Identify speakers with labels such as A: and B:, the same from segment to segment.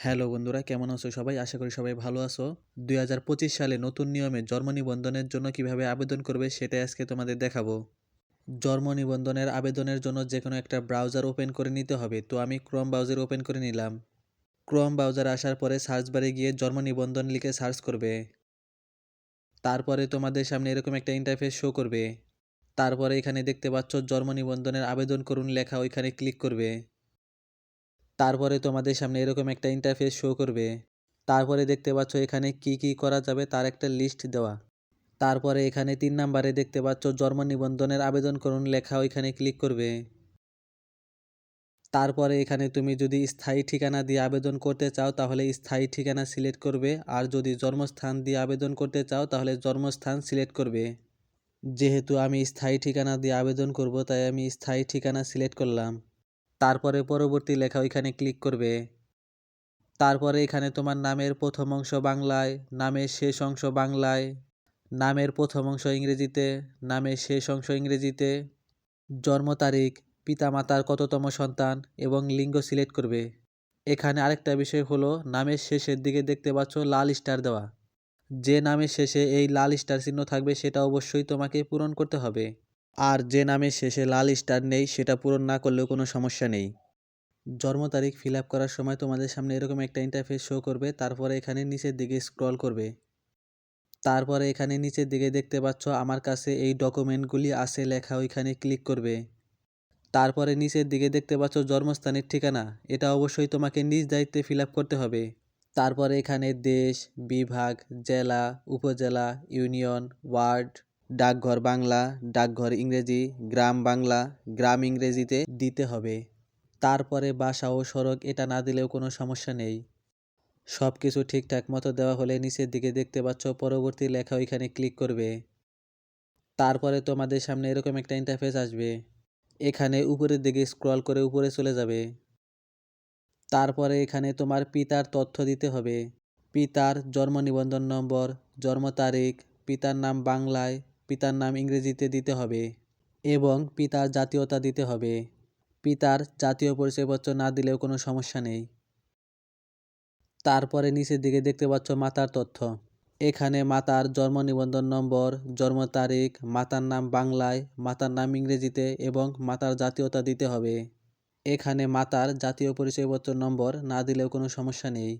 A: Hello বন্ধুরা, কেমন আছো সবাই? আশা করি সবাই ভালো আছো। দুই হাজার পঁচিশ সালে নতুন নিয়মে জন্ম নিবন্ধনের জন্য কীভাবে আবেদন করবে সেটাই আজকে তোমাদের দেখাবো। জন্ম নিবন্ধনের আবেদনের জন্য যে কোনো একটা ব্রাউজার ওপেন করে নিতে হবে। তো আমি ক্রোম ব্রাউজার ওপেন করে নিলাম। ক্রোম ব্রাউজার আসার পরে সার্চ বারে গিয়ে জন্ম নিবন্ধন লিখে সার্চ করবে। তারপরে তোমাদের সামনে এরকম একটা ইন্টারফেস শো করবে। তারপরে এখানে দেখতে পাচ্ছ জন্ম নিবন্ধনের আবেদন করুন লেখা ওইখানে ক্লিক করবে। তারপরে তোমাদের সামনে এরকম একটা ইন্টারফেস শো করবে। তারপরে দেখতে পাচ্ছ এখানে কি কি করা যাবে তার একটা লিস্ট দেওয়া। তারপরে এখানে তিন নাম্বারে দেখতে পাচ্ছ জন্ম নিবন্ধনের আবেদন করুন লেখা ওইখানে ক্লিক করবে। তারপরে এখানে তুমি যদি স্থায়ী ঠিকানা দিয়ে আবেদন করতে চাও তাহলে স্থায়ী ঠিকানা সিলেক্ট করবে। আর যদি জন্মস্থান দিয়ে আবেদন করতে চাও তাহলে জন্মস্থান সিলেক্ট করবে। যেহেতু আমি স্থায়ী ঠিকানা দিয়ে আবেদন করব তাই আমি স্থায়ী ঠিকানা সিলেক্ট করলাম। তারপরে পরবর্তী লেখা ওইখানে ক্লিক করবে। তারপরে এখানে তোমার নামের প্রথম অংশ বাংলায়, নামের শেষ অংশ বাংলায়, নামের প্রথম অংশ ইংরেজিতে, নামের শেষ অংশ ইংরেজিতে, জন্ম তারিখ, পিতামাতার কততম সন্তান এবং লিঙ্গ সিলেক্ট করবে। এখানে আরেকটা বিষয় হলো, নামের শেষের দিকে দেখতে পাচ্ছ লাল স্টার দেওয়া। যে নামের শেষে এই লাল স্টার চিহ্ন থাকবে, সেটা অবশ্যই তোমাকে পূরণ করতে হবে। আর যে নামের শেষে লাল স্টার নেই, সেটা পূরণ না করলেও কোনো সমস্যা নেই। জন্ম তারিখ ফিল আপ করার সময় তোমাদের সামনে এরকম একটা ইন্টারফেস শো করবে, তারপরে এখানে নিচের দিকে স্ক্রল করবে। তারপরে এখানে নিচের দিকে দেখতে পাচ্ছ আমার কাছে এই ডকুমেন্টগুলি আছে, লেখা ওইখানে ক্লিক করবে। তারপরে নিচের দিকে দেখতে পাচ্ছ জন্মস্থানের ঠিকানা, এটা অবশ্যই তোমাকে নিজ দায়িত্বে ফিল করতে হবে। তারপরে এখানে দেশ, বিভাগ, জেলা, উপজেলা ইউনিয়ন ওয়ার্ড ডাকঘর বাংলা, ডাকঘর ইংরেজি, গ্রাম বাংলা, গ্রাম ইংরেজিতে দিতে হবে। তারপরে বাসা ও সড়ক এটা না দিলেও কোনো সমস্যা নেই। সব কিছু ঠিকঠাক মতো দেওয়া হলে নিচের দিকে দেখতে পাচ্ছ পরবর্তী লেখা ওইখানে ক্লিক করবে। তারপরে তোমাদের সামনে এরকম একটা ইন্টারফেস আসবে। এখানে উপরের দিকে স্ক্রল করে উপরে চলে যাবে। তারপরে এখানে তোমার পিতার তথ্য দিতে হবে। পিতার জন্ম নিবন্ধন নম্বর, জন্ম তারিখ, পিতার নাম বাংলায় পিতার নাম ইংরেজিতে দিতে হবে এবং পিতার জাতীয়তা দিতে হবে। পিতার জাতীয় পরিচয়পত্র না দিলেও কোনো সমস্যা নেই। তারপরে নিচের দিকে দেখতে পাচ্ছ মাতার তথ্য। এখানে মাতার জন্ম নিবন্ধন নম্বর, জন্ম তারিখ, মাতার নাম বাংলায়, মাতার নাম ইংরেজিতে এবং মাতার জাতীয়তা দিতে হবে। এখানে মাতার জাতীয় পরিচয়পত্র নম্বর না দিলেও কোনো সমস্যা নেই।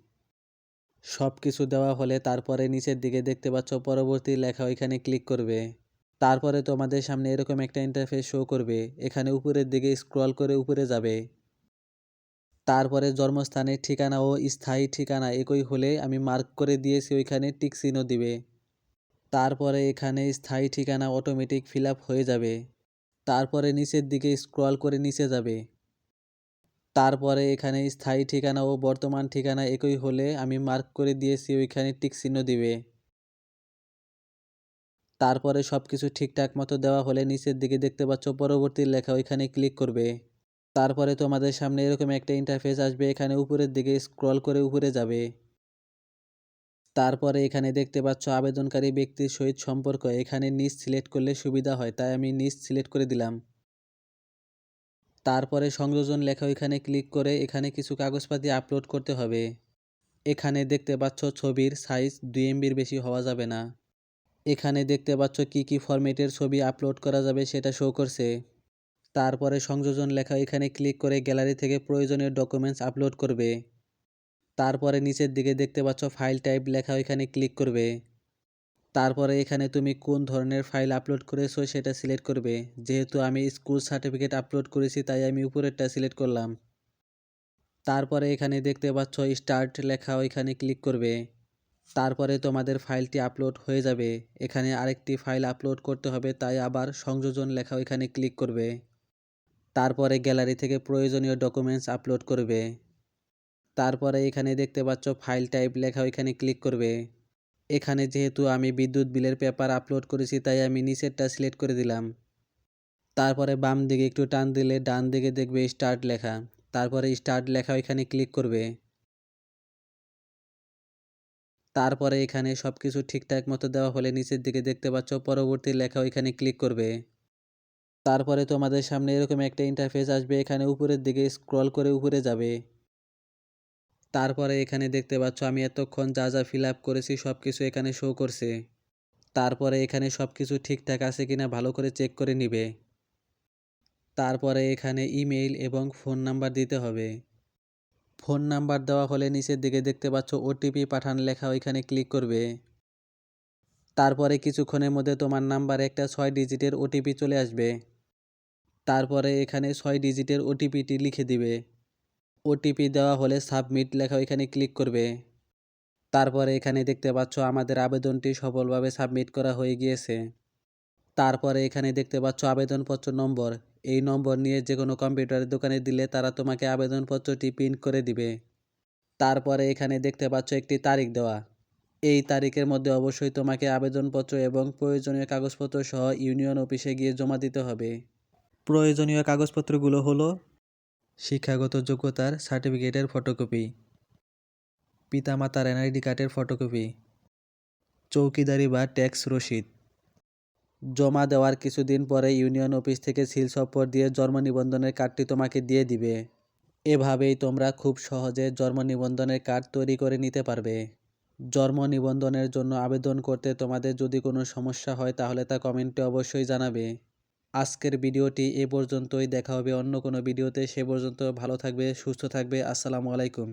A: সব কিছু দেওয়া হলে তারপরে নিচের দিকে দেখতে পাচ্ছ পরবর্তী লেখা ওইখানে ক্লিক করবে। তারপরে তোমাদের সামনে এরকম একটা ইন্টারফেস শো করবে। এখানে উপরের দিকে স্ক্রল করে উপরে যাবে। তারপরে জন্মস্থানের ঠিকানা ও স্থায়ী ঠিকানা একই হলে আমি মার্ক করে দিয়েছি ওইখানে টিক চিহ্ন দিবে। তারপরে এখানে স্থায়ী ঠিকানা অটোমেটিক ফিল হয়ে যাবে। তারপরে নিচের দিকে স্ক্রল করে নিচে যাবে। তারপরে এখানে স্থায়ী ঠিকানা ও বর্তমান ঠিকানা একই হলে আমি মার্ক করে দিয়েছি ওইখানে টিক চিহ্ন দিবে। তারপরে সব কিছু ঠিকঠাক মতো দেওয়া হলে নিচের দিকে দেখতে পাচ্ছ পরবর্তী লেখা ওইখানে ক্লিক করবে। তারপরে তোমাদের সামনে এরকম একটা ইন্টারফেস আসবে, এখানে উপরের দিকে স্ক্রল করে উপরে যাবে। তারপরে এখানে দেখতে পাচ্ছ আবেদনকারী ব্যক্তির সহিত সম্পর্ক, এখানে নিচ সিলেক্ট করলে সুবিধা হয়, তাই আমি নিচ সিলেক্ট করে দিলাম। তারপরে সংযোজন লেখা ওইখানে ক্লিক করে এখানে কিছু কাগজপাতি আপলোড করতে হবে। এখানে দেখতে পাচ্ছ ছবির সাইজ দুই এমবির বেশি হওয়া যাবে না। এখানে দেখতে পাচ্ছ কি কি ফরম্যাটের ছবি আপলোড করা যাবে সেটা শো করছে। তারপরে সংযোজন লেখা এখানে ক্লিক করে গ্যালারি থেকে প্রয়োজনীয় ডকুমেন্টস আপলোড করবে। তারপরে নিচের দিকে দেখতে পাচ্ছ ফাইল টাইপ লেখা এখানে ক্লিক করবে। তারপরে এখানে তুমি কোন ধরনের ফাইল আপলোড করেছ সেটা সিলেক্ট করবে। যেহেতু আমি স্কুল সার্টিফিকেট আপলোড করেছি তাই আমি উপরেরটা সিলেক্ট করলাম। তারপরে এখানে দেখতে পাচ্ছ স্টার্ট লেখা ওইখানে ক্লিক করবে। তারপরে তোমাদের ফাইলটি আপলোড হয়ে যাবে। এখানে আরেকটি ফাইল আপলোড করতে হবে, তাই আবার সংযোজন লেখা ওইখানে ক্লিক করবে। তারপরে গ্যালারি থেকে প্রয়োজনীয় ডকুমেন্টস আপলোড করবে। তারপরে এখানে দেখতে পাচ্ছ ফাইল টাইপ লেখা ওইখানে ক্লিক করবে। এখানে যেহেতু আমি বিদ্যুৎ বিলের পেপার আপলোড করেছি, তাই আমি নিচেরটা সিলেক্ট করে দিলাম। তারপরে বাম দিকে একটু টান দিলে ডান দিকে দেখবে স্টার্ট লেখা। তারপরে স্টার্ট লেখা ওইখানে ক্লিক করবে। তারপরে এখানে সব কিছু ঠিকঠাক মতো দেওয়া হলে নিচের দিকে দেখতে পাচ্ছ পরবর্তী লেখা ওইখানে ক্লিক করবে। তারপরে তোমাদের সামনে এরকম একটা ইন্টারফেস আসবে, এখানে উপরের দিকে স্ক্রল করে উপরে যাবে। তারপরে এখানে দেখতে পাচ্ছ আমি এতক্ষণ যা যা ফিল আপ করেছি সব কিছু এখানে শো করছে। তারপরে এখানে সব কিছু ঠিকঠাক আছে কিনা ভালো করে চেক করে নিবে। তারপরে এখানে ইমেইল এবং ফোন নাম্বার দিতে হবে। ফোন নাম্বার দেওয়া হলে নিচের দিকে দেখতে পাচ্ছ ওটিপি পাঠান লেখা ওইখানে ক্লিক করবে। তারপরে কিছুক্ষণের মধ্যে তোমার নাম্বারে একটা ছয় ডিজিটের ওটিপি চলে আসবে। তারপরে এখানে ছয় ডিজিটের ওটিপিটি লিখে দিবে। ওটিপি দেওয়া হলে সাবমিট লেখা ওইখানে ক্লিক করবে। তারপরে এখানে দেখতে পাচ্ছ আমাদের আবেদনটি সফলভাবে সাবমিট করা হয়ে গিয়েছে। তারপরে এখানে দেখতে পাচ্ছ আবেদনপত্র নম্বর। এই নম্বর নিয়ে যে কোনো কম্পিউটারের দোকানে দিলে তারা তোমাকে আবেদনপত্রটি প্রিন্ট করে দিবে। তারপরে এখানে দেখতে পাচ্ছ একটি তারিখ দেওয়া। এই তারিখের মধ্যে অবশ্যই তোমাকে আবেদনপত্র এবং প্রয়োজনীয় কাগজপত্র সহ ইউনিয়ন অফিসে গিয়ে জমা দিতে হবে। প্রয়োজনীয় কাগজপত্রগুলো হলো শিক্ষাগত যোগ্যতার সার্টিফিকেটের ফটোকপি, পিতামাতার এনআইডি কার্ডের ফটোকপি, চৌকিদারি বা ট্যাক্স রসিদ। জমা দেওয়ার কিছুদিন পরে ইউনিয়ন অফিস থেকে সিল সপ্পর দিয়ে জন্ম নিবন্ধনের কার্ডটি তোমাকে দিয়ে দিবে। এভাবেই তোমরা খুব সহজে জন্ম নিবন্ধনের কার্ড তৈরি করে নিতে পারবে। জন্ম নিবন্ধনের জন্য আবেদন করতে তোমাদের যদি কোনো সমস্যা হয় তাহলে তা কমেন্টে অবশ্যই জানাবে। আজকের ভিডিওটি এ পর্যন্তই। দেখা হবে অন্য কোনো ভিডিওতে। সে পর্যন্ত ভালো থাকবে, সুস্থ থাকবে। আসসালামু আলাইকুম।